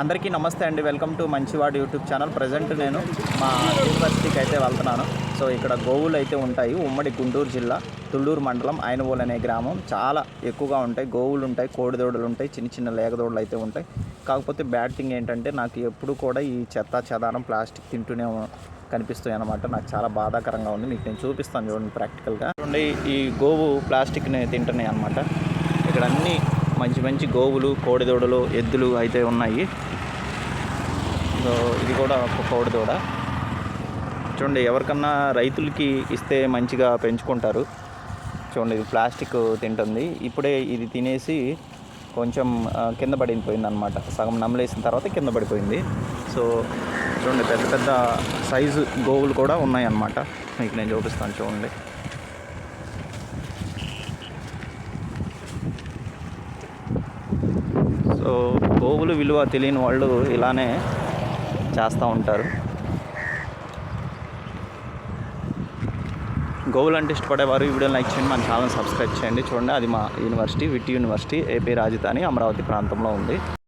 అందరికీ నమస్తే అండి. వెల్కమ్ టు మంచివాడు యూట్యూబ్ ఛానల్ ప్రజెంట్ నేను మా యూనివర్సిటీకి అయితే వెళ్తున్నాను. సో ఇక్కడ గోవులు అయితే ఉంటాయి. ఉమ్మడి గుంటూరు జిల్లా తుళ్ళూరు మండలం ఆయనవోలు అనే గ్రామం. చాలా ఎక్కువగా ఉంటాయి. గోవులు ఉంటాయి కోడిదోడలు ఉంటాయి చిన్న చిన్న లేగదోడలు అయితే ఉంటాయి. కాకపోతే బ్యాడ్ థింగ్ ఏంటంటే నాకు ఎప్పుడు కూడా ఈ చెత్త చెదారం ప్లాస్టిక్ తింటూనే కనిపిస్తాయి అన్నమాట. నాకు చాలా బాధాకరంగా ఉంది. మీకు నేను చూపిస్తాను చూడండి ప్రాక్టికల్గా చూడండి ఈ గోవు ప్లాస్టిక్ని తింటున్నాయి అన్నమాట. ఇక్కడ అన్ని మంచి మంచి గోవులు కోడిదోడలు ఎద్దులు అయితే ఉన్నాయి. సో ఇది కూడా ఒక కోడిదోడ. చూడండి ఎవరికన్నా రైతులకి ఇస్తే మంచిగా పెంచుకుంటారు. చూడండి ఇది ప్లాస్టిక్ తింటుంది. ఇప్పుడే ఇది తినేసి కొంచెం కింద పడిపోయింది అనమాట సగం నమ్మలేసిన తర్వాత కింద పడిపోయింది. సో చూడండి పెద్ద పెద్ద సైజు గోవులు కూడా ఉన్నాయన్నమాట. మీకు నేను చూపిస్తాను చూడండి. సో గోవులు విలువ తెలియని వాళ్ళు ఇలానే చేస్తూ ఉంటారు. గోవులు అంటే ఇష్టపడేవారు ఈ వీడియో లైక్ చేయండి మన ఛానల్ సబ్స్క్రైబ్ చేయండి. చూడండి అది మా యూనివర్సిటీ విట్ యూనివర్సిటీ ఏపీ రాజధాని అమరావతి ప్రాంతంలో ఉంది.